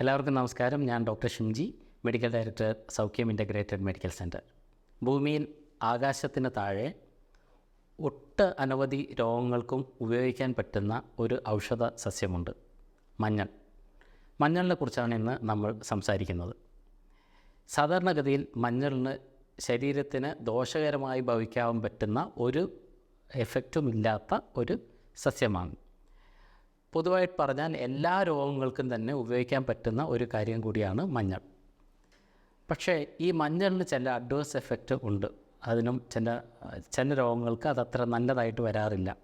എല്ലാവർക്കും നമസ്കാരം. ഞാൻ doctor Shimji medical director Saukhyam integrated medical centre ഭൂമിയിൽ ആകാശത്തിന് താഴെ ഒട്ട് അനവധി രോഗങ്ങൾക്കും ഉപയോഗിക്കാൻ പറ്റുന്ന ഒരു ഔഷധ സസ്യമുണ്ട് മഞ്ഞൾ. മഞ്ഞളിനെ കുറിച്ചാണ് ഇന്ന് നമ്മൾ സംസാരിക്കുന്നത്. സാധാരണഗതിയിൽ മഞ്ഞളിന് ശരീരത്തിന് ദോഷകരമായി ഭവിക്കാൻ പറ്റുന്ന ഒരു എഫക്റ്റുമില്ലാത്ത ഒരു സസ്യമാണ്. പൊതുവായിട്ട് പറഞ്ഞാൽ എല്ലാ രോഗങ്ങൾക്കും തന്നെ ഉപയോഗിക്കാൻ പറ്റുന്ന ഒരു കാര്യം കൂടിയാണ് മഞ്ഞൾ. പക്ഷേ ഈ മഞ്ഞളിന് ചില അഡ്വേഴ്സ് എഫക്റ്റ് ഉണ്ട്. അതിനും ചില ചില രോഗങ്ങൾക്ക് അതത്ര നല്ലതായിട്ട് വരാറില്ല.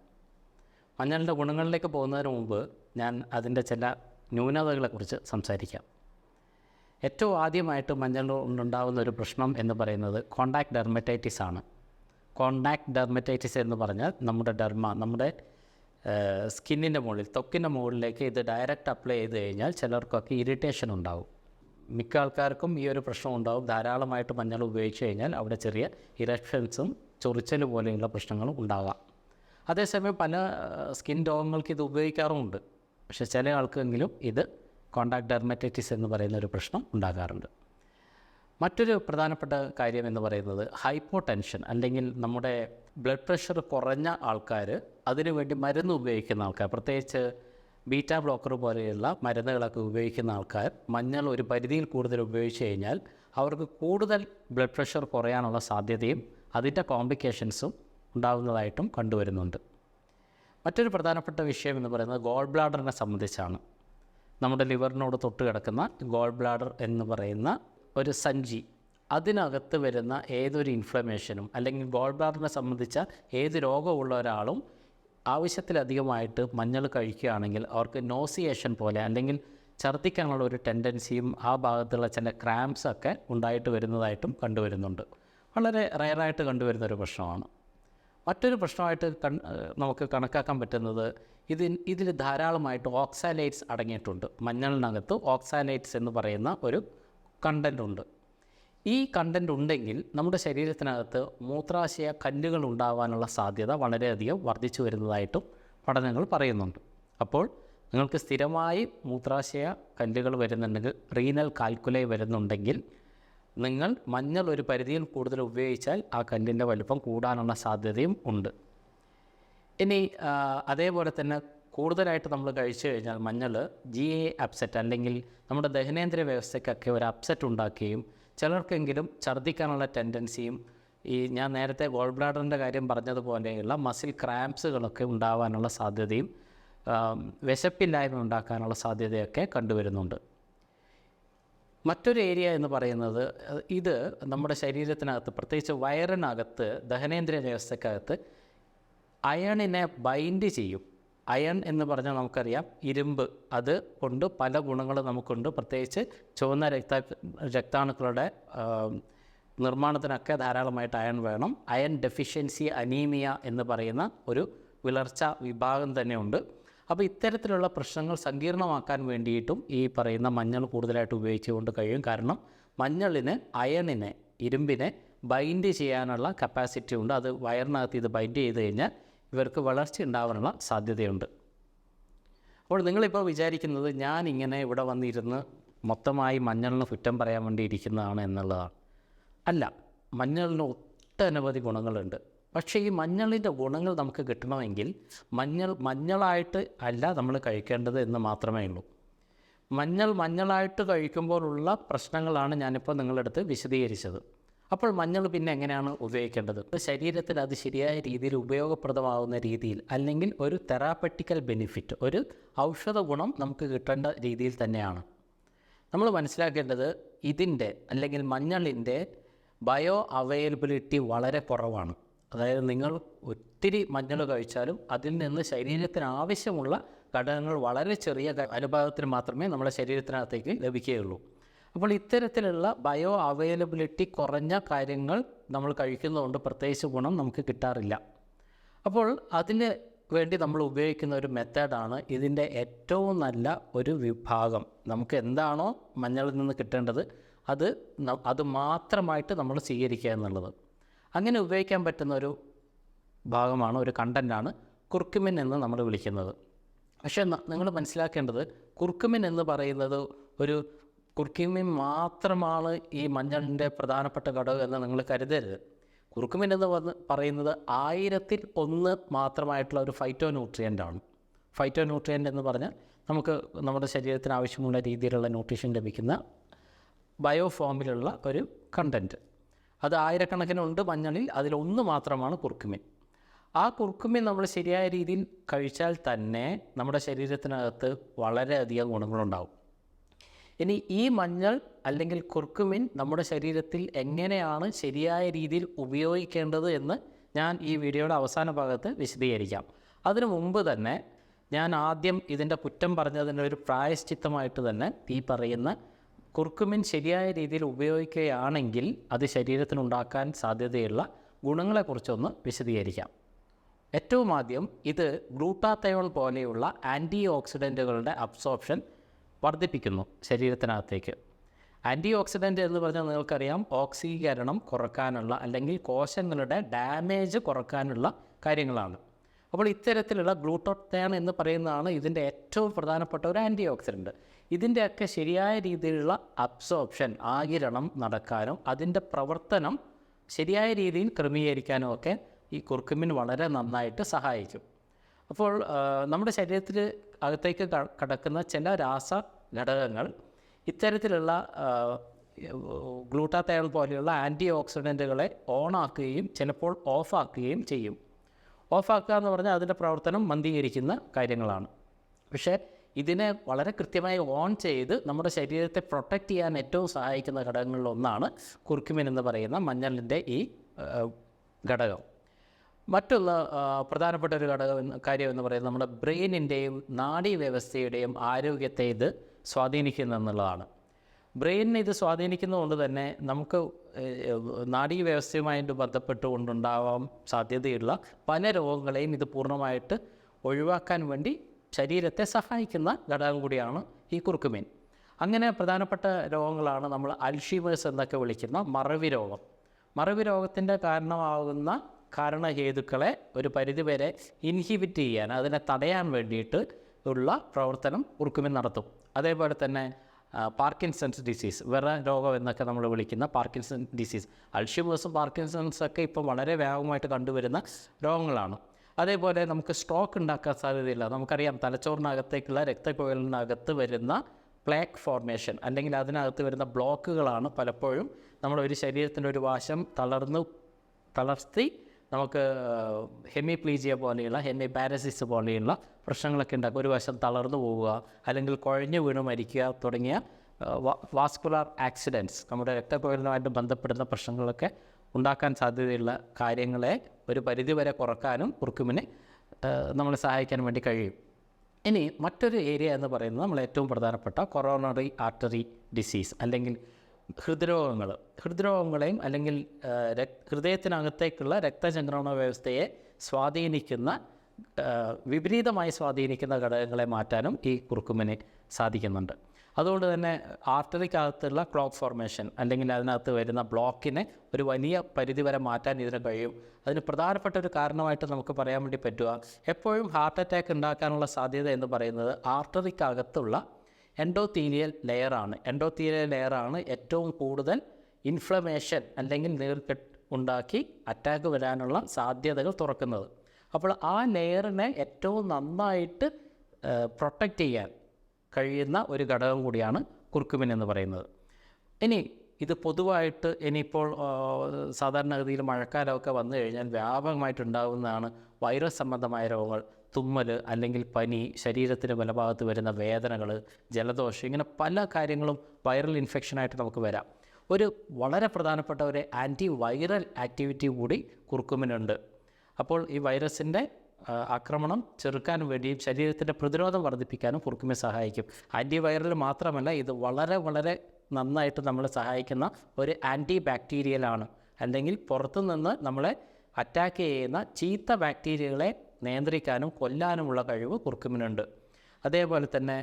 മഞ്ഞളിന്റെ ഗുണങ്ങളിലേക്ക് പോകുന്നതിന് മുമ്പ് ഞാൻ അതിന്റെ ചില ന്യൂനതകളെക്കുറിച്ച് സംസാരിക്കാം. ഏറ്റവും ആദ്യമായിട്ട് മഞ്ഞൾ കൊണ്ടുണ്ടാകുന്ന ഒരു പ്രശ്നം എന്ന് പറയുന്നത് കോണ്ടാക്ട് ഡെർമറ്റൈറ്റിസ് ആണ്. കോണ്ടാക്ട് ഡെർമറ്റൈറ്റിസ് എന്ന് പറഞ്ഞാൽ നമ്മുടെ ഡെർമ നമ്മുടെ സ്കിന്നിന്റെ മുകളിൽ ത്വക്കിന്റെ മുകളിലേക്ക് ഇത് ഡയറക്റ്റ് അപ്ലൈ ചെയ്ത് കഴിഞ്ഞാൽ ചിലർക്കൊക്കെ ഇറിറ്റേഷൻ ഉണ്ടാവും. മിക്ക ആൾക്കാർക്കും ഈ ഒരു പ്രശ്നം ഉണ്ടാവും. ധാരാളമായിട്ട് മഞ്ഞൾ ഉപയോഗിച്ച് കഴിഞ്ഞാൽ അവിടെ ചെറിയ ഇറക്ഷൻസും ചൊറിച്ചൽ പോലെയുള്ള പ്രശ്നങ്ങളും ഉണ്ടാകാം. അതേസമയം പല സ്കിൻ രോഗങ്ങൾക്ക് ഇത് ഉപയോഗിക്കാറുമുണ്ട്. പക്ഷേ ചില ആൾക്കെങ്കിലും ഇത് കോണ്ടാക്ട് ഡെർമറ്റൈറ്റിസ് എന്ന് പറയുന്ന ഒരു പ്രശ്നം ഉണ്ടാകാറുണ്ട്. മറ്റൊരു പ്രധാനപ്പെട്ട കാര്യം എന്ന് പറയുന്നത് ഹൈപ്പോ ടെൻഷൻ അല്ലെങ്കിൽ നമ്മുടെ ബ്ലഡ് പ്രഷർ കുറഞ്ഞ ആൾക്കാർ അതിനുവേണ്ടി മരുന്ന് ഉപയോഗിക്കുന്ന ആൾക്കാർ പ്രത്യേകിച്ച് ബീറ്റാ ബ്ലോക്കർ പോലെയുള്ള മരുന്നുകളൊക്കെ ഉപയോഗിക്കുന്ന ആൾക്കാർ മഞ്ഞൾ ഒരു പരിധിയിൽ കൂടുതൽ ഉപയോഗിച്ച് കഴിഞ്ഞാൽ അവർക്ക് കൂടുതൽ ബ്ലഡ് പ്രഷർ കുറയാനുള്ള സാധ്യതയും അതിന്റെ കോംപ്ലിക്കേഷൻസും ഉണ്ടാകുന്നതായിട്ടും കണ്ടുവരുന്നുണ്ട്. മറ്റൊരു പ്രധാനപ്പെട്ട വിഷയം എന്ന് പറയുന്നത് ഗോൾ ബ്ലാഡറിനെ സംബന്ധിച്ചാണ്. നമ്മുടെ ലിവറിനോട് തൊട്ട് കിടക്കുന്ന ഗോൾ ബ്ലാഡർ എന്ന് പറയുന്ന ഒരു സഞ്ചി. അതിനകത്ത് വരുന്ന ഏതൊരു ഇൻഫ്ലമേഷനും അല്ലെങ്കിൽ ഗോൾ ബ്ലാഡറിനെ സംബന്ധിച്ച ഏത് രോഗമുള്ള ഒരാളും ആവശ്യത്തിലധികമായിട്ട് മഞ്ഞൾ കഴിക്കുകയാണെങ്കിൽ അവർക്ക് നോസിയേഷൻ പോലെ അല്ലെങ്കിൽ ഛർദ്ദിക്കാനുള്ള ഒരു ടെൻഡൻസിയും ആ ഭാഗത്തുള്ള ചില ക്രാംസ് ഒക്കെ ഉണ്ടായിട്ട് വരുന്നതായിട്ടും കണ്ടുവരുന്നുണ്ട്. വളരെ റയറായിട്ട് കണ്ടുവരുന്ന ഒരു പ്രശ്നമാണ്. മറ്റൊരു പ്രശ്നമായിട്ട് കൺ നമുക്ക് കണക്കാക്കാൻ പറ്റുന്നത് ഇതിൽ ഇതിൽ ധാരാളമായിട്ട് ഓക്സാലൈറ്റ്സ് അടങ്ങിയിട്ടുണ്ട്. മഞ്ഞളിനകത്ത് ഓക്സാലൈറ്റ്സ് എന്ന് പറയുന്ന ഒരു കണ്ടന്റ് ഉണ്ട്. ഈ കണ്ടന്റ് ഉണ്ടെങ്കിൽ നമ്മുടെ ശരീരത്തിനകത്ത് മൂത്രാശയ കല്ലുകൾ ഉണ്ടാവാനുള്ള സാധ്യത വളരെയധികം വർദ്ധിച്ചു വരുന്നതായിട്ടും പഠനങ്ങൾ പറയുന്നുണ്ട്. അപ്പോൾ നിങ്ങൾക്ക് സ്ഥിരമായി മൂത്രാശയ കല്ലുകൾ വരുന്നുണ്ടെങ്കിൽ റീനൽ കാൽക്കുലൈ വരുന്നുണ്ടെങ്കിൽ നിങ്ങൾ മഞ്ഞൾ ഒരു പരിധിയിൽ കൂടുതൽ ഉപയോഗിച്ചാൽ ആ കല്ലിന്റെ വലുപ്പം കൂടാനുള്ള സാധ്യതയും ഉണ്ട്. ഇനി അതേപോലെ തന്നെ കൂടുതലായിട്ട് നമ്മൾ കഴിച്ചു കഴിഞ്ഞാൽ മഞ്ഞൾ ജി എ അപ്സെറ്റ് അല്ലെങ്കിൽ നമ്മുടെ ദഹനേന്ദ്രിയ വ്യവസ്ഥയ്ക്കൊക്കെ ഒരു അപ്സെറ്റ് ഉണ്ടാക്കുകയും ചിലർക്കെങ്കിലും ഛർദ്ദിക്കാനുള്ള ടെൻഡൻസിയും ഈ ഞാൻ നേരത്തെ ഗോൾ ബ്ലാഡറിന്റെ കാര്യം പറഞ്ഞതുപോലെയുള്ള മസിൽ ക്രാംപ്സുകളൊക്കെ ഉണ്ടാവാനുള്ള സാധ്യതയും വിശപ്പില്ലായ്മ ഉണ്ടാക്കാനുള്ള സാധ്യതയൊക്കെ കണ്ടുവരുന്നുണ്ട്. മറ്റൊരു ഏരിയ എന്ന് പറയുന്നത് ഇത് നമ്മുടെ ശരീരത്തിനകത്ത് പ്രത്യേകിച്ച് വയറിനകത്ത് ദഹനേന്ദ്രിയ വ്യവസ്ഥക്കകത്ത് അയണിനെ ബൈൻഡ് ചെയ്യും. അയൺ എന്ന് പറഞ്ഞാൽ നമുക്കറിയാം. ഇരുമ്പ് അത് കൊണ്ട് പല ഗുണങ്ങളും നമുക്കുണ്ട്. പ്രത്യേകിച്ച് ചുവന്ന രക്ത രക്താണുക്കളുടെ നിർമ്മാണത്തിനൊക്കെ ധാരാളമായിട്ട് അയൺ വേണം. അയൺ ഡെഫിഷ്യൻസി അനീമിയ എന്ന് പറയുന്ന ഒരു വിളർച്ച വിഭാഗം തന്നെയുണ്ട് അപ്പോൾ ഇത്തരത്തിലുള്ള പ്രശ്നങ്ങൾ സങ്കീർണമാക്കാൻ വേണ്ടിയിട്ടും ഈ പറയുന്ന മഞ്ഞൾ കൂടുതലായിട്ട് ഉപയോഗിച്ചുകൊണ്ട് കഴിയും. കാരണം മഞ്ഞളിന് അയണിനെ ഇരുമ്പിനെ ബൈൻഡ് ചെയ്യാനുള്ള കപ്പാസിറ്റി ഉണ്ട്. അത് വയറിനകത്ത് ഇത് ബൈൻഡ് ചെയ്ത് കഴിഞ്ഞാൽ ഇവർക്ക് വളർച്ച ഉണ്ടാവാനുള്ള സാധ്യതയുണ്ട്. അപ്പോൾ നിങ്ങളിപ്പോൾ വിചാരിക്കുന്നത് ഞാൻ ഇങ്ങനെ ഇവിടെ വന്നിരുന്ന് മൊത്തമായി മഞ്ഞളിന് കുറ്റം പറയാൻ വേണ്ടി ഇരിക്കുന്നതാണ് എന്നുള്ളതാണ്. അല്ല മഞ്ഞളിന് ഒട്ടനവധി ഗുണങ്ങളുണ്ട്. പക്ഷേ ഈ മഞ്ഞളിന്റെ ഗുണങ്ങൾ നമുക്ക് കിട്ടണമെങ്കിൽ മഞ്ഞൾ മഞ്ഞളായിട്ട് അല്ല നമ്മൾ കഴിക്കേണ്ടത് എന്ന് മാത്രമേ ഉള്ളൂ. മഞ്ഞൾ മഞ്ഞളായിട്ട് കഴിക്കുമ്പോഴുള്ള പ്രശ്നങ്ങളാണ് ഞാനിപ്പോൾ നിങ്ങളുടെ അടുത്ത് വിശദീകരിച്ചത്. അപ്പോൾ മഞ്ഞൾ പിന്നെ എങ്ങനെയാണ് ഉപയോഗിക്കേണ്ടത്? ശരീരത്തിൽ അത് ശരിയായ രീതിയിൽ ഉപയോഗപ്രദമാകുന്ന രീതിയിൽ അല്ലെങ്കിൽ ഒരു തെറാപ്പറ്റിക്കൽ ബെനിഫിറ്റ് ഒരു ഔഷധ ഗുണം നമുക്ക് കിട്ടേണ്ട രീതിയിൽ തന്നെയാണ്. നമ്മൾ മനസ്സിലാക്കേണ്ടത് ഇതിന്റെ അല്ലെങ്കിൽ മഞ്ഞളിന്റെ ബയോ അവൈലബിലിറ്റി വളരെ കുറവാണ്. അതായത് നിങ്ങൾ ഒത്തിരി മഞ്ഞൾ കഴിച്ചാലും അതിൽ നിന്ന് ശരീരത്തിന് ആവശ്യമുള്ള ഘടകങ്ങൾ വളരെ ചെറിയ അനുപാതത്തിൽ മാത്രമേ നമ്മുടെ ശരീരത്തിനകത്തേക്ക് ലഭിക്കുകയുള്ളൂ. അപ്പോൾ ഇത്തരത്തിലുള്ള ബയോ അവൈലബിലിറ്റി കുറഞ്ഞ കാര്യങ്ങൾ നമ്മൾ കഴിക്കുന്നതുകൊണ്ട് പ്രത്യേകിച്ച് ഗുണം നമുക്ക് കിട്ടാറില്ല. അപ്പോൾ അതിന് വേണ്ടി നമ്മൾ ഉപയോഗിക്കുന്ന ഒരു മെത്തേഡാണ് ഇതിന്റെ ഏറ്റവും നല്ല ഒരു വിഭാഗം. നമുക്ക് എന്താണോ മഞ്ഞളിൽ നിന്ന് കിട്ടേണ്ടത് അത് അത് മാത്രമായിട്ട് നമ്മൾ സ്വീകരിക്കുക എന്നുള്ളത്. അങ്ങനെ ഉപയോഗിക്കാൻ പറ്റുന്ന ഒരു ഭാഗമാണ് ഒരു കണ്ടന്റാണ് കുർക്കുമിൻ എന്ന് നമ്മൾ വിളിക്കുന്നത്. പക്ഷേ നിങ്ങൾ മനസ്സിലാക്കേണ്ടത് കുർക്കുമിൻ എന്ന് പറയുന്നത് ഒരു കുർക്കുമിൻ മാത്രമാണ് ഈ മഞ്ഞളിന്റെ പ്രധാനപ്പെട്ട ഘടകം എന്ന് നിങ്ങൾ കരുതരുത്. കുറുക്കുമിൻ എന്ന് പറഞ്ഞ് പറയുന്നത് ആയിരത്തിൽ ഒന്ന് മാത്രമായിട്ടുള്ള ഒരു ഫൈറ്റോ ന്യൂട്രിയന്റാണ് ഫൈറ്റോ ന്യൂട്രിയന്റ് എന്ന് പറഞ്ഞാൽ നമുക്ക് നമ്മുടെ ശരീരത്തിന് ആവശ്യമുള്ള രീതിയിലുള്ള ന്യൂട്രീഷൻ ലഭിക്കുന്ന ബയോ ഫോമിലുള്ള ഒരു കണ്ടന്റ് അത് ആയിരക്കണക്കിനുണ്ട് മഞ്ഞളിൽ അതിലൊന്ന് മാത്രമാണ് കുർക്കുമിൻ ആ കുർക്കുമിൻ നമ്മൾ ശരിയായ രീതിയിൽ കഴിച്ചാൽ തന്നെ നമ്മുടെ ശരീരത്തിനകത്ത് വളരെയധികം ഗുണങ്ങളുണ്ടാവും. ഇനി ഈ മഞ്ഞൾ അല്ലെങ്കിൽ കുർക്കുമിൻ നമ്മുടെ ശരീരത്തിൽ എങ്ങനെയാണ് ശരിയായ രീതിയിൽ ഉപയോഗിക്കേണ്ടത് എന്ന് ഞാൻ ഈ വീഡിയോയുടെ അവസാന ഭാഗത്ത് വിശദീകരിക്കാം. അതിനു മുമ്പ് തന്നെ ഞാൻ ആദ്യം ഇതിന്റെ കുറ്റം പറഞ്ഞതിന്റെ ഒരു പ്രായശ്ചിത്തമായിട്ട് തന്നെ ഈ പറയുന്ന കുർക്കുമിൻ ശരിയായ രീതിയിൽ ഉപയോഗിക്കുകയാണെങ്കിൽ അത് ശരീരത്തിനുണ്ടാക്കാൻ സാധ്യതയുള്ള ഗുണങ്ങളെക്കുറിച്ചൊന്ന് വിശദീകരിക്കാം. ഏറ്റവും ആദ്യം ഇത് ഗ്ലൂട്ടാത്തയോൾ പോലെയുള്ള ആന്റി ഓക്സിഡന്റുകളുടെ അബ്സോർപ്ഷൻ വർദ്ധിപ്പിക്കുന്നു ശരീരത്തിനകത്തേക്ക്. ആന്റി ഓക്സിഡന്റ് എന്ന് പറഞ്ഞാൽ നിങ്ങൾക്കറിയാം ഓക്സീകരണം കുറക്കാനുള്ള അല്ലെങ്കിൽ കോശങ്ങളുടെ ഡാമേജ് കുറക്കാനുള്ള കാര്യങ്ങളാണ്. അപ്പോൾ ഇത്തരത്തിലുള്ള ഗ്ലൂട്ടോത്തേൺ എന്ന് പറയുന്നതാണ് ഇതിന്റെ ഏറ്റവും പ്രധാനപ്പെട്ട ഒരു ആന്റി ഓക്സിഡന്റ് ഇതിന്റെയൊക്കെ ശരിയായ രീതിയിലുള്ള അബ്സോർപ്ഷൻ ആകിരണം നടക്കാനും അതിന്റെ പ്രവർത്തനം ശരിയായ രീതിയിൽ ക്രമീകരിക്കാനും ഒക്കെ ഈ കുർക്കുമിൻ വളരെ നന്നായിട്ട് സഹായിക്കും. അപ്പോൾ നമ്മുടെ ശരീരത്തിൽ അകത്തേക്ക് കടക്കുന്ന ചില രാസ ഘടകങ്ങൾ ഇത്തരത്തിലുള്ള ഗ്ലൂട്ടാത്തയോൺ പോലെയുള്ള ആന്റി ഓക്സിഡന്റുകളെ ഓണാക്കുകയും ചിലപ്പോൾ ഓഫാക്കുകയും ചെയ്യും. ഓഫാക്കുക എന്ന് പറഞ്ഞാൽ അതിന്റെ പ്രവർത്തനം മന്ദീകരിക്കുന്ന കാര്യങ്ങളാണ്. പക്ഷേ ഇതിനെ വളരെ കൃത്യമായി ഓൺ ചെയ്ത് നമ്മുടെ ശരീരത്തെ പ്രൊട്ടക്റ്റ് ചെയ്യാൻ ഏറ്റവും സഹായിക്കുന്ന ഘടകങ്ങളിലൊന്നാണ് കുർക്കുമിൻ എന്ന് പറയുന്ന മഞ്ഞളിന്റെ ഈ ഘടകം. മറ്റുള്ള പ്രധാനപ്പെട്ട ഒരു ഘടകം കാര്യം എന്ന് പറയുന്നത് നമ്മുടെ ബ്രെയിനിന്റെയും നാഡീവ്യവസ്ഥയുടെയും ആരോഗ്യത്തെ ഇത് സ്വാധീനിക്കുന്നു എന്നുള്ളതാണ്. ബ്രെയിനിനെ ഇത് സ്വാധീനിക്കുന്നതുകൊണ്ട് തന്നെ നമുക്ക് നാഡീവ്യവസ്ഥയുമായിട്ട് ബന്ധപ്പെട്ടുകൊണ്ടുണ്ടാവാൻ സാധ്യതയുള്ള പല രോഗങ്ങളെയും ഇത് പൂർണമായിട്ട് ഒഴിവാക്കാൻ വേണ്ടി ശരീരത്തെ സഹായിക്കുന്ന ഘടകം കൂടിയാണ് ഈ കുറുക്കുമീൻ. അങ്ങനെ പ്രധാനപ്പെട്ട രോഗങ്ങളാണ് നമ്മൾ അൽഷീമേഴ്സ് എന്നൊക്കെ വിളിക്കുന്ന മറവി രോഗം. മറവി രോഗത്തിന്റെ കാരണമാകുന്ന കാരണഹേതുക്കളെ ഒരു പരിധിവരെ ഇൻഹിബിറ്റ് ചെയ്യാൻ അതിനെ തടയാൻ വേണ്ടിയിട്ട് ഉള്ള പ്രവർത്തനം കുറുക്കുമിൻ നടത്തും. അതേപോലെ തന്നെ പാർക്കിൻസൺസ് ഡിസീസ് വേറെ രോഗം എന്നൊക്കെ നമ്മൾ വിളിക്കുന്ന പാർക്കിൻസൺ ഡിസീസ് അൾഷിമേഴ്സും പാർക്കിൻസൺസ് ഒക്കെ ഇപ്പോൾ വളരെ വ്യാപകമായിട്ട് കണ്ടുവരുന്ന രോഗങ്ങളാണ്. അതേപോലെ നമുക്ക് സ്ട്രോക്ക് ഉണ്ടാക്കാൻ സാധ്യതയില്ല. നമുക്കറിയാം തലച്ചോറിനകത്തേക്കുള്ള രക്തക്കുഴലിനകത്ത് വരുന്ന പ്ലാക്ക് ഫോർമേഷൻ അല്ലെങ്കിൽ അതിനകത്ത് വരുന്ന ബ്ലോക്കുകളാണ് പലപ്പോഴും നമ്മുടെ ഒരു ശരീരത്തിന്റെ ഒരു വാശം തളർന്നു തളർത്തി നമുക്ക് ഹെമിപ്ലീജിയ പോലെയുള്ള ഹെമി പാരസിസ് പോലെയുള്ള പ്രശ്നങ്ങളൊക്കെ ഉണ്ടാക്കും. ഒരു വശം തളർന്നു പോവുക അല്ലെങ്കിൽ കുഴഞ്ഞു വീണ് മരിക്കുക തുടങ്ങിയ വാസ്കുലാർ ആക്സിഡന്റ്സ് നമ്മുടെ രക്തക്കുഴലുമായിട്ട് ബന്ധപ്പെടുന്ന പ്രശ്നങ്ങളൊക്കെ ഉണ്ടാക്കാൻ സാധ്യതയുള്ള കാര്യങ്ങളെ ഒരു പരിധിവരെ കുറക്കാനും കുറുക്കുമിനെ നമ്മളെ സഹായിക്കാൻ വേണ്ടി കഴിയും. ഇനി മറ്റൊരു ഏരിയ എന്ന് പറയുന്നത് നമ്മൾ ഏറ്റവും പ്രധാനപ്പെട്ട കൊറോണറി ആർട്ടറി ഡിസീസ് അല്ലെങ്കിൽ ഹൃദ്രോഗങ്ങൾ. ഹൃദ്രോഗങ്ങളെയും അല്ലെങ്കിൽ ഹൃദയത്തിനകത്തേക്കുള്ള രക്തചംക്രമണ വ്യവസ്ഥയെ സ്വാധീനിക്കുന്ന വിപരീതമായി സ്വാധീനിക്കുന്ന ഘടകങ്ങളെ മാറ്റാനും ഈ കുറുക്കുമിന് സാധിക്കുന്നുണ്ട്. അതുകൊണ്ട് തന്നെ ആർട്ടറിക്കകത്തുള്ള ക്ലോക്ക് ഫോർമേഷൻ അല്ലെങ്കിൽ അതിനകത്ത് വരുന്ന ബ്ലോക്കിനെ ഒരു വലിയ പരിധിവരെ മാറ്റാൻ ഇതിന് കഴിയും. അതിന് പ്രധാനപ്പെട്ട ഒരു കാരണമായിട്ട് നമുക്ക് പറയാൻ വേണ്ടി പറ്റുക എപ്പോഴും ഹാർട്ട് അറ്റാക്ക് ഉണ്ടാക്കാനുള്ള സാധ്യത എന്ന് പറയുന്നത് ആർട്ടറിക്കകത്തുള്ള എൻഡോത്തീലിയൽ ലെയറാണ് എൻഡോത്തീലിയൽ ലെയറാണ് ഏറ്റവും കൂടുതൽ ഇൻഫ്ലമേഷൻ അല്ലെങ്കിൽ നീർക്കെട്ട് ഉണ്ടാക്കി അറ്റാക്ക് വരാനുള്ള സാധ്യതകൾ തുറക്കുന്നത്. അപ്പോൾ ആ ലെയറിനെ ഏറ്റവും നന്നായിട്ട് പ്രൊട്ടക്റ്റ് ചെയ്യാൻ കഴിയുന്ന ഒരു ഘടകം കൂടിയാണ് കുർക്കുമിൻ എന്ന് പറയുന്നത്. ഇനി ഇത് പൊതുവായിട്ട് ഇനിയിപ്പോൾ സാധാരണഗതിയിൽ മഴക്കാലമൊക്കെ വന്നു കഴിഞ്ഞാൽ വ്യാപകമായിട്ടുണ്ടാകുന്നതാണ് വൈറസ് സംബന്ധമായ രോഗങ്ങൾ. തുമ്മൽ അല്ലെങ്കിൽ പനി ശരീരത്തിന്റെ വലഭാഗത്ത് വരുന്ന വേദനകൾ ജലദോഷം ഇങ്ങനെ പല കാര്യങ്ങളും വൈറൽ ഇൻഫെക്ഷനായിട്ട് നമുക്ക് വരാം. ഒരു വളരെ പ്രധാനപ്പെട്ട ഒരു ആന്റി വൈറൽ ആക്ടിവിറ്റി കൂടി കുറുക്കുമിനുണ്ട്. അപ്പോൾ ഈ വൈറസിന്റെ ആക്രമണം ചെറുക്കാൻ വേണ്ടിയും ശരീരത്തിന്റെ പ്രതിരോധം വർദ്ധിപ്പിക്കാനും കുർക്കുമിൻ സഹായിക്കും. ആന്റി വൈറൽ മാത്രമല്ല ഇത് വളരെ വളരെ നന്നായിട്ട് നമ്മളെ സഹായിക്കുന്ന ഒരു ആന്റി ബാക്ടീരിയലാണ് അല്ലെങ്കിൽ പുറത്തുനിന്ന് നമ്മളെ അറ്റാക്ക് ചെയ്യുന്ന ചീത്ത ബാക്ടീരിയകളെ നിയന്ത്രിക്കാനും കൊല്ലാനുമുള്ള കഴിവ് കുർക്കുമിനുണ്ട് അതേപോലെ തന്നെ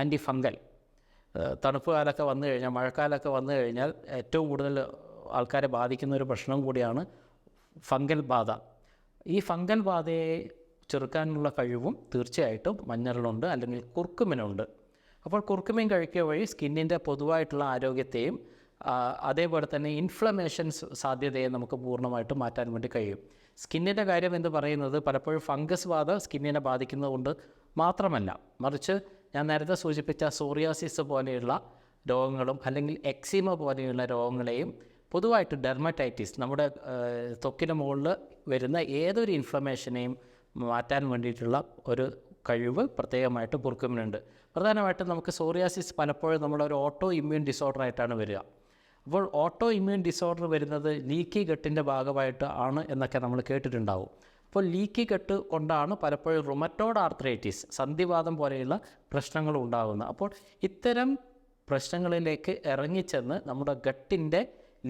ആന്റി ഫംഗൽ തണുപ്പ് കാലമൊക്കെ വന്നു കഴിഞ്ഞാൽ മഴക്കാലമൊക്കെ വന്നു കഴിഞ്ഞാൽ ഏറ്റവും കൂടുതൽ ആൾക്കാരെ ബാധിക്കുന്ന ഒരു പ്രശ്നം കൂടിയാണ് ഫംഗൽ ബാധ. ഈ ഫംഗൽ ബാധയെ ചെറുക്കാനുള്ള കഴിവും തീർച്ചയായിട്ടും മഞ്ഞളിലുണ്ട് അല്ലെങ്കിൽ കുർക്കുമിനുണ്ട് അപ്പോൾ കുർക്കുമീൻ കഴിക്കുക വഴി സ്കിന്നിന്റെ പൊതുവായിട്ടുള്ള ആരോഗ്യത്തെയും അതേപോലെ തന്നെ ഇൻഫ്ലമേഷൻസ് സാധ്യതയെ നമുക്ക് പൂർണമായിട്ട് മാറ്റാൻ വേണ്ടി കഴിയും. സ്കിന്നിന്റെ കാര്യം എന്ന് പറയുന്നത് പലപ്പോഴും ഫംഗസ് ബാധ സ്കിന്നിനെ ബാധിക്കുന്നതുകൊണ്ട് മാത്രമല്ല. മറിച്ച് ഞാൻ നേരത്തെ സൂചിപ്പിച്ച സോറിയാസിസ് പോലെയുള്ള രോഗങ്ങളും അല്ലെങ്കിൽ എക്സിമ പോലെയുള്ള രോഗങ്ങളെയും പൊതുവായിട്ട് ഡെർമറ്റൈറ്റിസ് നമ്മുടെ ത്വക്കിന് മുകളിൽ വരുന്ന ഏതൊരു ഇൻഫ്ലമേഷനെയും മാറ്റാൻ വേണ്ടിയിട്ടുള്ള ഒരു കഴിവ് പ്രത്യേകമായിട്ട് കുറുക്കുമിനുണ്ട് പ്രധാനമായിട്ടും നമുക്ക് സോറിയാസിസ് പലപ്പോഴും നമ്മുടെ ഒരു ഓട്ടോ ഇമ്മ്യൂൺ ഡിസോർഡർ ആയിട്ടാണ് വരിക. അപ്പോൾ ഓട്ടോ ഇമ്മ്യൂൺ ഡിസോർഡർ വരുന്നത് ലീക്കി ഗട്ടിന്റെ ഭാഗമായിട്ട് ആണ് എന്നൊക്കെ നമ്മൾ കേട്ടിട്ടുണ്ടാവും. അപ്പോൾ ലീക്കി ഗട്ട് കൊണ്ടാണ് പലപ്പോഴും റുമറ്റോഡ് ആർത്രൈറ്റിസ് സന്ധിവാദം പോലെയുള്ള പ്രശ്നങ്ങൾ ഉണ്ടാകുന്നത്. അപ്പോൾ ഇത്തരം പ്രശ്നങ്ങളിലേക്ക് ഇറങ്ങിച്ചെന്ന് നമ്മുടെ ഗട്ടിന്റെ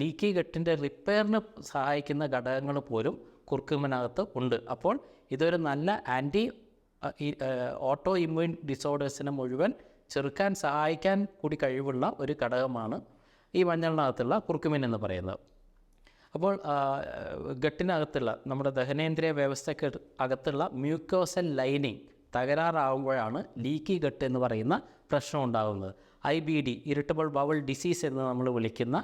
ലീക്കി ഗട്ടിന്റെ റിപ്പയറിന് സഹായിക്കുന്ന ഘടകങ്ങൾ പോലും കുർക്കുമിനകത്ത് ഉണ്ട്. അപ്പോൾ ഇതൊരു നല്ല ആന്റി ഓട്ടോ ഇമ്മ്യൂൺ ഡിസോർഡേഴ്സിനെ മുഴുവൻ ചെറുക്കാൻ സഹായിക്കാൻ കൂടി കഴിവുള്ള ഒരു ഘടകമാണ് ഈ മഞ്ഞളിനകത്തുള്ള കുർക്കുമിൻ എന്ന് പറയുന്നത്. അപ്പോൾ ഗട്ടിനകത്തുള്ള നമ്മുടെ ദഹനേന്ദ്രിയ വ്യവസ്ഥയ്ക്ക് അകത്തുള്ള മ്യൂക്കോസൽ ലൈനിങ് തകരാറാവുമ്പോഴാണ് ലീക്കി ഗട്ട് എന്ന് പറയുന്ന പ്രശ്നം ഉണ്ടാകുന്നത്. I B D irritable bowel disease എന്ന് നമ്മൾ വിളിക്കുന്ന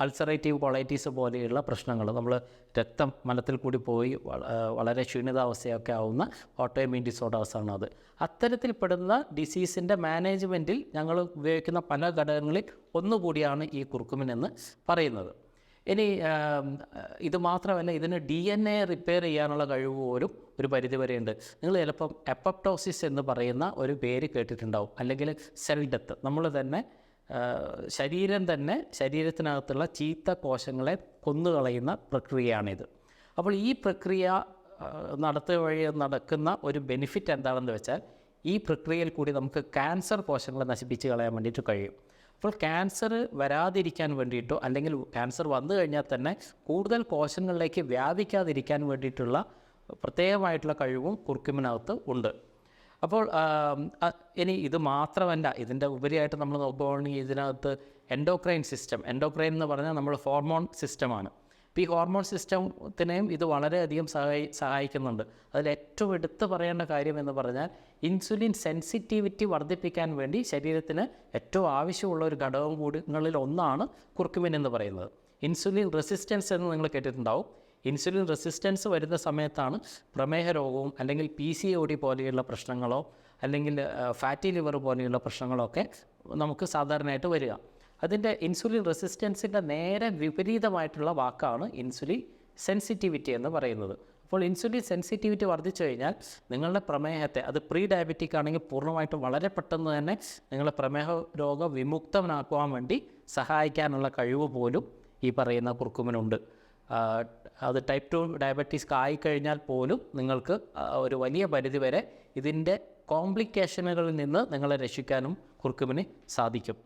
അൾസറേറ്റീവ് കൊളൈറ്റീസ് പോലെയുള്ള പ്രശ്നങ്ങൾ. നമ്മൾ രക്തം മലത്തിൽ കൂടി പോയി വളരെ ക്ഷീണിതാവസ്ഥയൊക്കെ ആവുന്ന ഓട്ടോമീൻ ഡിസോർഡേഴ്സാണ് അത്. അത്തരത്തിൽപ്പെടുന്ന ഡിസീസിന്റെ മാനേജ്മെന്റിൽ ഞങ്ങൾ ഉപയോഗിക്കുന്ന പല ഘടകങ്ങളിൽ ഒന്നുകൂടിയാണ് ഈ കുറുക്കുമിൻ എന്ന് പറയുന്നത്. ഇനി ഇത് മാത്രമല്ല ഇതിന് ഡി എൻ എ റിപ്പയർ ചെയ്യാനുള്ള കഴിവ് പോലും ഒരു പരിധിവരെയുണ്ട്. നിങ്ങൾ ചിലപ്പം എപ്പപ്റ്റോസിസ് എന്ന് പറയുന്ന ഒരു പേര് കേട്ടിട്ടുണ്ടാവും. അല്ലെങ്കിൽ സെൽ ഡെത്ത് നമ്മൾ തന്നെ ശരീരം തന്നെ ശരീരത്തിനകത്തുള്ള ചീത്ത കോശങ്ങളെ കൊന്നുകളയുന്ന പ്രക്രിയയാണിത്. അപ്പോൾ ഈ പ്രക്രിയ നടത്തുക വഴി നടക്കുന്ന ഒരു ബെനിഫിറ്റ് എന്താണെന്ന് വെച്ചാൽ ഈ പ്രക്രിയയിൽ കൂടി നമുക്ക് ക്യാൻസർ കോശങ്ങളെ നശിപ്പിച്ച് കളയാൻ വേണ്ടിയിട്ട് കഴിയും. അപ്പോൾ ക്യാൻസർ വരാതിരിക്കാൻ വേണ്ടിയിട്ടോ അല്ലെങ്കിൽ ക്യാൻസർ വന്നു കഴിഞ്ഞാൽ തന്നെ കൂടുതൽ കോശങ്ങളിലേക്ക് വ്യാപിക്കാതിരിക്കാൻ വേണ്ടിയിട്ടുള്ള പ്രത്യേകമായിട്ടുള്ള കഴിവും കുർക്കുമിനകത്ത് ഉണ്ട്. അപ്പോൾ ഇനി ഇത് മാത്രമല്ല ഇതിന്റെ ഉപരിയായിട്ട് നമ്മൾ നോക്കുകയാണെങ്കിൽ ഇതിനകത്ത് എൻഡോക്രൈൻ സിസ്റ്റം എൻഡോക്രൈൻ എന്ന് പറഞ്ഞാൽ നമ്മൾ ഹോർമോൺ സിസ്റ്റമാണ്. അപ്പോൾ ഈ ഹോർമോൺ സിസ്റ്റത്തിനെയും ഇത് വളരെയധികം സഹായി സഹായിക്കുന്നുണ്ട്. അതിൽ ഏറ്റവും എടുത്തു പറയേണ്ട കാര്യം എന്ന് പറഞ്ഞാൽ ഇൻസുലിൻ സെൻസിറ്റിവിറ്റി വർദ്ധിപ്പിക്കാൻ വേണ്ടി ശരീരത്തിന് ഏറ്റവും ആവശ്യമുള്ള ഒരു ഘടകം കൂടിങ്ങളിൽ ഒന്നാണ് കുർക്കുമിൻ എന്ന് പറയുന്നത്. ഇൻസുലിൻ റെസിസ്റ്റൻസ് എന്ന് നിങ്ങൾ കേട്ടിട്ടുണ്ടാവും. ഇൻസുലിൻ റെസിസ്റ്റൻസ് വരുന്ന സമയത്താണ് പ്രമേഹ രോഗവും അല്ലെങ്കിൽ പി സി ഒ ഡി പോലെയുള്ള പ്രശ്നങ്ങളോ അല്ലെങ്കിൽ ഫാറ്റി ലിവർ പോലെയുള്ള പ്രശ്നങ്ങളൊക്കെ നമുക്ക് സാധാരണയായിട്ട് വരിക. അതിന്റെ ഇൻസുലിൻ റെസിസ്റ്റൻസിന്റെ നേരെ വിപരീതമായിട്ടുള്ള വാക്കാണ് ഇൻസുലിൻ സെൻസിറ്റിവിറ്റി എന്ന് പറയുന്നത്. അപ്പോൾ ഇൻസുലിൻ സെൻസിറ്റിവിറ്റി വർദ്ധിച്ചു കഴിഞ്ഞാൽ നിങ്ങളുടെ പ്രമേഹത്തെ അത് പ്രീ ഡയബറ്റിക് ആണെങ്കിൽ പൂർണമായിട്ടും വളരെ പെട്ടെന്ന് തന്നെ നിങ്ങളെ പ്രമേഹ രോഗ വിമുക്തനാക്കുവാൻ വേണ്ടി സഹായിക്കാനുള്ള കഴിവ് പോലും ഈ പറയുന്ന കുർക്കുമിനുണ്ട്. അത് ടൈപ്പ് ടു ഡയബറ്റീസ് ആയിക്കഴിഞ്ഞാൽ പോലും നിങ്ങൾക്ക് ഒരു വലിയ പരിധി വരെ ഇതിന്റെ കോംപ്ലിക്കേഷനുകളിൽ നിന്ന് നിങ്ങളെ രക്ഷിക്കാനും കുറുക്കുമിന് സാധിക്കും.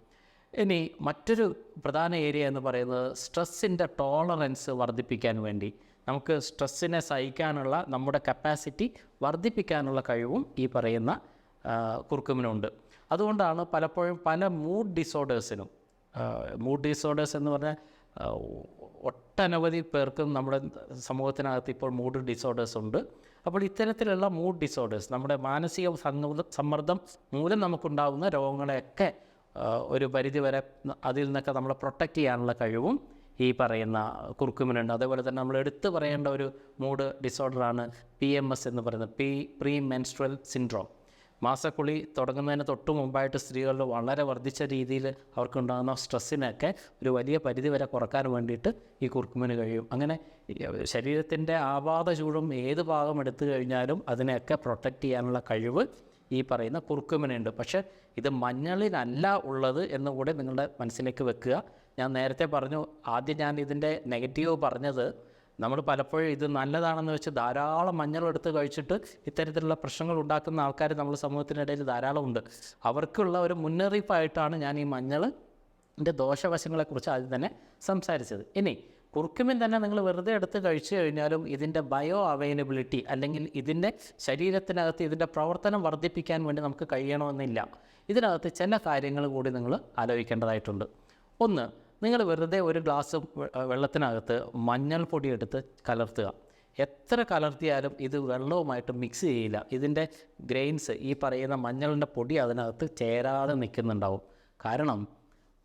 ഇനി മറ്റൊരു പ്രധാന ഏരിയ എന്ന് പറയുന്നത് സ്ട്രെസ്സിന്റെ ടോളറൻസ് വർദ്ധിപ്പിക്കാൻ വേണ്ടി. നമുക്ക് സ്ട്രെസ്സിനെ സഹിക്കാനുള്ള നമ്മുടെ കപ്പാസിറ്റി വർദ്ധിപ്പിക്കാനുള്ള കഴിവും ഈ പറയുന്ന കുർക്കുമിനുണ്ട് അതുകൊണ്ടാണ് പലപ്പോഴും പല മൂഡ് ഡിസോർഡേഴ്സിനും മൂഡ് ഡിസോർഡേഴ്സ് എന്ന് പറഞ്ഞാൽ ഒട്ടനവധി പേർക്കും നമ്മുടെ സമൂഹത്തിനകത്ത് ഇപ്പോൾ മൂഡ് ഡിസോർഡേഴ്സ് ഉണ്ട്. അപ്പോൾ ഇത്തരത്തിലുള്ള മൂഡ് ഡിസോർഡേഴ്സ് നമ്മുടെ മാനസിക സമ്മർദ്ദം മൂലം നമുക്കുണ്ടാകുന്ന രോഗങ്ങളെയൊക്കെ ഒരു പരിധിവരെ അതിൽ നിന്നൊക്കെ നമ്മളെ പ്രൊട്ടക്റ്റ് ചെയ്യാനുള്ള കഴിവും ഈ പറയുന്ന കുറുക്കുമിനുണ്ട്. അതേപോലെ തന്നെ നമ്മൾ എടുത്തു പറയേണ്ട ഒരു മൂഡ് ഡിസോർഡറാണ് പി എം എസ് എന്ന് പറയുന്നത്. പി പ്രീ മെൻസ്ട്രൽ സിൻഡ്രോം മാസക്കുളി തുടങ്ങുന്നതിന് തൊട്ട് മുമ്പായിട്ട് സ്ത്രീകളിൽ വളരെ വർദ്ധിച്ച രീതിയിൽ അവർക്കുണ്ടാകുന്ന സ്ട്രെസ്സിനൊക്കെ ഒരു വലിയ പരിധി വരെ കുറയ്ക്കാൻ വേണ്ടിയിട്ട് ഈ കുർക്കുമിന് കഴിയും. അങ്ങനെ ശരീരത്തിന്റെ ആപാത ചൂടും ഏത് ഭാഗം എടുത്തു കഴിഞ്ഞാലും അതിനെയൊക്കെ പ്രൊട്ടക്റ്റ് ചെയ്യാനുള്ള കഴിവ് ഈ പറയുന്ന കുർക്കുമിനുണ്ട്. പക്ഷേ ഇത് മഞ്ഞളിലല്ല ഉള്ളത് എന്നുകൂടി നിങ്ങളുടെ മനസ്സിലേക്ക് വെക്കുക. ഞാൻ നേരത്തെ പറഞ്ഞു ആദ്യം ഞാൻ ഇതിന്റെ നെഗറ്റീവ് പറഞ്ഞത് നമ്മൾ പലപ്പോഴും ഇത് നല്ലതാണെന്ന് വെച്ച് ധാരാളം മഞ്ഞൾ എടുത്ത് കഴിച്ചിട്ട് ഇത്തരത്തിലുള്ള പ്രശ്നങ്ങൾ ഉണ്ടാക്കുന്ന ആൾക്കാർ നമ്മുടെ സമൂഹത്തിനിടയിൽ ധാരാളമുണ്ട്. അവർക്കുള്ള ഒരു മുന്നറിയിപ്പായിട്ടാണ് ഞാൻ ഈ മഞ്ഞൾ എന്റെ ദോഷവശങ്ങളെക്കുറിച്ച് ആദ്യം തന്നെ സംസാരിച്ചത്. ഇനി കുർക്കുമിൻ തന്നെ നിങ്ങൾ വെറുതെ എടുത്ത് കഴിച്ചു കഴിഞ്ഞാലും ഇതിന്റെ ബയോ അവൈലബിലിറ്റി അല്ലെങ്കിൽ ഇതിന്റെ ശരീരത്തിനകത്ത് ഇതിന്റെ പ്രവർത്തനം വർദ്ധിപ്പിക്കാൻ വേണ്ടി നമുക്ക് കഴിയണമെന്നില്ല. ഇതിനകത്ത് ചില കാര്യങ്ങൾ കൂടി നിങ്ങൾ ആലോചിക്കേണ്ടതായിട്ടുണ്ട്. ഒന്ന് നിങ്ങൾ വെറുതെ ഒരു ഗ്ലാസ് വെള്ളത്തിനകത്ത് മഞ്ഞൾപ്പൊടി എടുത്ത് കലർത്തുക. എത്ര കലർത്തിയാലും ഇത് വെള്ളവുമായിട്ട് മിക്സ് ചെയ്യില്ല. ഇതിന്റെ ഗ്രെയിൻസ് ഈ പറയുന്ന മഞ്ഞളിന്റെ പൊടി അതിനകത്ത് ചേരാതെ നിൽക്കുന്നുണ്ടാവും. കാരണം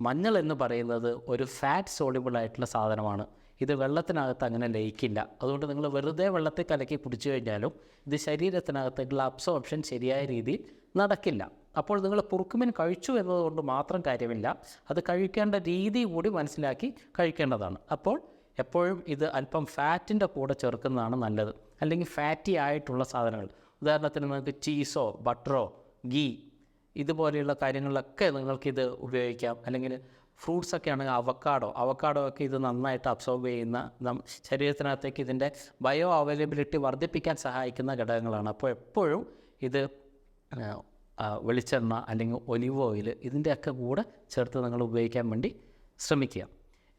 മഞ്ഞൾ എന്ന് പറയുന്നത് ഒരു ഫാറ്റ് സോളിബിൾ ആയിട്ടുള്ള സാധനമാണ്. ഇത് വെള്ളത്തിനകത്ത് അങ്ങനെ ലയിക്കില്ല. അതുകൊണ്ട് നിങ്ങൾ വെറുതെ വെള്ളത്തിൽ കലക്കി കുടിച്ചു കഴിഞ്ഞാലും ഇത് ശരീരത്തിനകത്തേക്കുള്ള അബ്സോർപ്ഷൻ ശരിയായ രീതിയിൽ നടക്കില്ല. അപ്പോൾ നിങ്ങൾ കുറുക്കുമീൻ കഴിച്ചു എന്നതുകൊണ്ട് മാത്രം കാര്യമില്ല. അത് കഴിക്കേണ്ട രീതി കൂടി മനസ്സിലാക്കി കഴിക്കേണ്ടതാണ്. അപ്പോൾ എപ്പോഴും ഇത് അല്പം ഫാറ്റിന്റെ കൂടെ ചേർക്കുന്നതാണ് നല്ലത്. അല്ലെങ്കിൽ ഫാറ്റി ആയിട്ടുള്ള സാധനങ്ങൾ. ഉദാഹരണത്തിന് നിങ്ങൾക്ക് ചീസോ ബട്ടറോ ഗീ ഇതുപോലെയുള്ള കാര്യങ്ങളിലൊക്കെ നിങ്ങൾക്കിത് ഉപയോഗിക്കാം. അല്ലെങ്കിൽ ഫ്രൂട്ട്സ് ഒക്കെ ആണെങ്കിൽ അവക്കാഡോ അവക്കാഡോ ഒക്കെ ഇത് നന്നായിട്ട് അബ്സോർബ് ചെയ്യുന്ന നം ശരീരത്തിനകത്തേക്ക് ഇതിന്റെ ബയോ അവൈലബിലിറ്റി വർദ്ധിപ്പിക്കാൻ സഹായിക്കുന്ന ഘടകങ്ങളാണ്. അപ്പോൾ എപ്പോഴും ഇത് വെളിച്ചെണ്ണ അല്ലെങ്കിൽ ഒലിവ് ഓയിൽ ഇതിന്റെയൊക്കെ കൂടെ ചേർത്ത് നിങ്ങൾ ഉപയോഗിക്കാൻ വേണ്ടി ശ്രമിക്കുക.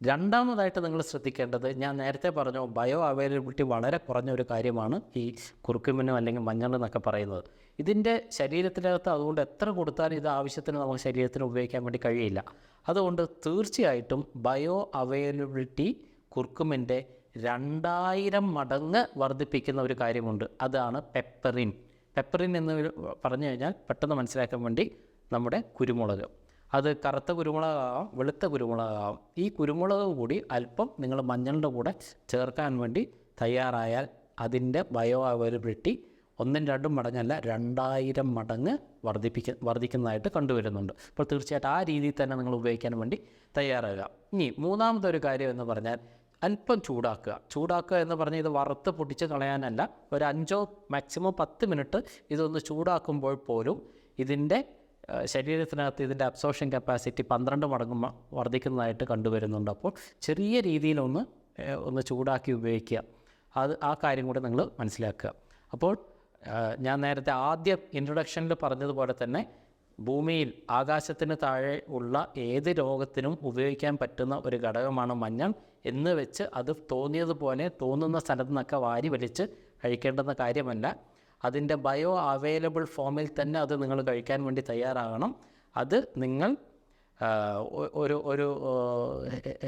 രണ്ടാമതായിട്ട് നിങ്ങൾ ശ്രദ്ധിക്കേണ്ടത് ഞാൻ നേരത്തെ പറഞ്ഞു ബയോ അവൈലബിലിറ്റി വളരെ കുറഞ്ഞ ഒരു കാര്യമാണ് ഈ കുറുക്കുമിനും അല്ലെങ്കിൽ മഞ്ഞൾ എന്നൊക്കെ പറയുന്നത്. ഇതിന്റെ ശരീരത്തിനകത്ത് അതുകൊണ്ട് എത്ര കൊടുത്താലും ഇത് ആവശ്യത്തിന് നമുക്ക് ശരീരത്തിന് ഉപയോഗിക്കാൻ വേണ്ടി കഴിയില്ല. അതുകൊണ്ട് തീർച്ചയായിട്ടും ബയോ അവൈലബിലിറ്റി കുർക്കുമിന്റെ രണ്ടായിരം മടങ്ങ് വർദ്ധിപ്പിക്കുന്ന ഒരു കാര്യമുണ്ട്. അതാണ് പെപ്പറിൻ. പെപ്പറിൻ എന്ന് പറഞ്ഞു കഴിഞ്ഞാൽ പെട്ടെന്ന് മനസ്സിലാക്കാൻ വേണ്ടി നമ്മുടെ കുരുമുളക്. അത് കറുത്ത കുരുമുളകാകാം വെളുത്ത കുരുമുളകാകാം. ഈ കുരുമുളക് കൂടി അല്പം നിങ്ങൾ മഞ്ഞളുടെ കൂടെ ചേർക്കാൻ വേണ്ടി തയ്യാറായാൽ അതിന്റെ ബയോ അവൈലബിലിറ്റി ഒന്നും രണ്ടും മടങ്ങല്ല രണ്ടായിരം മടങ്ങ് വർദ്ധിപ്പിക്ക വർദ്ധിക്കുന്നതായിട്ട് കണ്ടുവരുന്നുണ്ട്. അപ്പോൾ തീർച്ചയായിട്ടും ആ രീതിയിൽ തന്നെ നിങ്ങൾ ഉപയോഗിക്കാൻ വേണ്ടി തയ്യാറാകുക ഇനി മൂന്നാമത്തെ ഒരു കാര്യം എന്ന് പറഞ്ഞാൽ അല്പം ചൂടാക്കുക. ചൂടാക്കുക എന്ന് പറഞ്ഞാൽ ഇത് വറുത്ത് പൊട്ടിച്ച് കളയാനല്ല. ഒരു അഞ്ചോ മാക്സിമം പത്ത് മിനിറ്റ് ഇതൊന്ന് ചൂടാക്കുമ്പോൾ പോലും ഇതിന്റെ ശരീരത്തിനകത്ത് ഇതിന്റെ അബ്സോർഷൻ കപ്പാസിറ്റി പന്ത്രണ്ട് മടങ്ങ് വർദ്ധിക്കുന്നതായിട്ട് കണ്ടുവരുന്നുണ്ട്. അപ്പോൾ ചെറിയ രീതിയിലൊന്ന് ഒന്ന് ചൂടാക്കി ഉപയോഗിക്കുക. അത് ആ കാര്യം കൂടി നിങ്ങൾ മനസ്സിലാക്കുക. അപ്പോൾ ഞാൻ നേരത്തെ ആദ്യം ഇൻട്രൊഡക്ഷനിൽ പറഞ്ഞതുപോലെ തന്നെ ഭൂമിയിൽ ആകാശത്തിന് താഴെ ഉള്ള ഏത് രോഗത്തിനും ഉപയോഗിക്കാൻ പറ്റുന്ന ഒരു ഘടകമാണ് മഞ്ഞൾ. എന്ന് വെച്ച് അത് തോന്നിയതുപോലെ തോന്നുന്ന സ്ഥലത്തു നിന്നൊക്കെ വാരി വലിച്ച് കഴിക്കേണ്ടുന്ന കാര്യമല്ല. അതിന്റെ ബയോ അവൈലബിൾ ഫോമിൽ തന്നെ അത് നിങ്ങൾ കഴിക്കാൻ വേണ്ടി തയ്യാറാകണം. അത് നിങ്ങൾ ഒരു ഒരു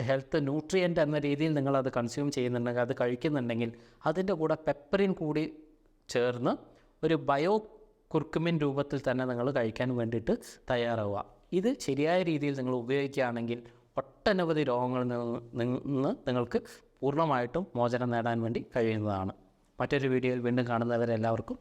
ഹെൽത്ത് ന്യൂട്രിയന്റ് എന്ന രീതിയിൽ നിങ്ങൾ അത് കൺസ്യൂം ചെയ്യുന്നുണ്ടെങ്കിൽ അത് കഴിക്കുന്നുണ്ടെങ്കിൽ അതിന്റെ കൂടെ പെപ്പറിൻ കൂടി ചേർന്ന് ഒരു ബയോ കുർക്കുമിൻ രൂപത്തിൽ തന്നെ നിങ്ങൾ കഴിക്കാൻ വേണ്ടിയിട്ട് തയ്യാറാവുക. ഇത് ശരിയായ രീതിയിൽ നിങ്ങൾ ഉപയോഗിക്കുകയാണെങ്കിൽ ഒട്ടനവധി രോഗങ്ങളിൽ നിന്ന് നിങ്ങൾക്ക് പൂർണമായിട്ടും മോചനം നേടാൻ വേണ്ടി കഴിയുന്നതാണ്. മറ്റൊരു വീഡിയോയിൽ വീണ്ടും കാണുന്നവരെല്ലാവർക്കും